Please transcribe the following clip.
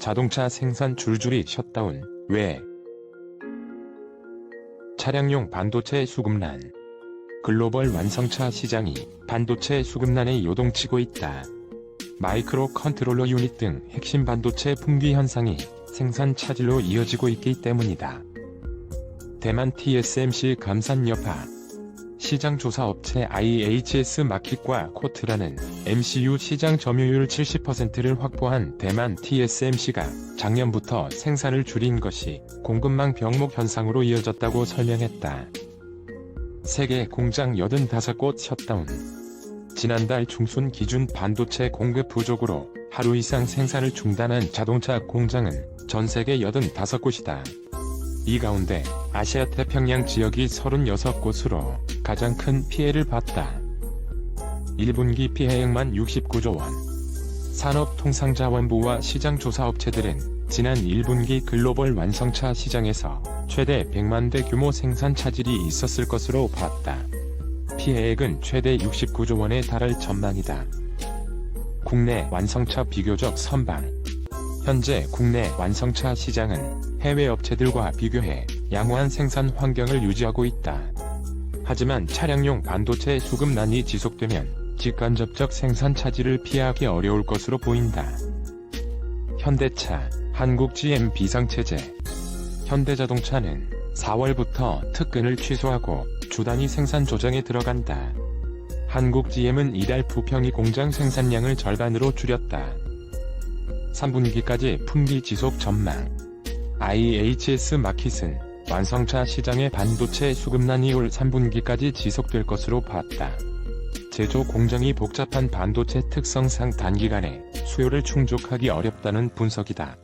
자동차 생산 줄줄이 셧다운. 왜? 차량용 반도체 수급난. 글로벌 완성차 시장이 반도체 수급난에 요동치고 있다. 마이크로 컨트롤러 유닛 등 핵심 반도체 품귀 현상이 생산 차질로 이어지고 있기 때문이다. 대만 TSMC 감산 여파 시장 조사 업체 IHS 마켓과 코트라는 MCU 시장 점유율 70%를 확보한 대만 TSMC가 작년부터 생산을 줄인 것이 공급망 병목 현상으로 이어졌다고 설명했다. 세계 공장 85곳 셧다운. 지난달 중순 기준 반도체 공급 부족으로 하루 이상 생산을 중단한 자동차 공장은 전 세계 85곳이다. 이 가운데 아시아 태평양 지역이 36곳으로 가장 큰 피해를 봤다. 1분기 피해액만 69조 원. 산업통상자원부와 시장조사업체들은 지난 1분기 글로벌 완성차 시장에서 최대 100만 대 규모 생산 차질이 있었을 것으로 봤다. 피해액은 최대 69조 원에 달할 전망이다. 국내 완성차 비교적 선방. 현재 국내 완성차 시장은 해외 업체들과 비교해 양호한 생산 환경을 유지하고 있다. 하지만 차량용 반도체 수급난이 지속되면 직간접적 생산 차질을 피하기 어려울 것으로 보인다. 현대차, 한국 GM 비상체제. 현대자동차는 4월부터 특근을 취소하고 주단위 생산 조정에 들어간다. 한국 GM은 이달 부평이 공장 생산량을 절반으로 줄였다. 3분기까지 품귀 지속 전망. IHS 마켓은 완성차 시장의 반도체 수급난이 올 3분기까지 지속될 것으로 봤다. 제조 공정이 복잡한 반도체 특성상 단기간에 수요를 충족하기 어렵다는 분석이다.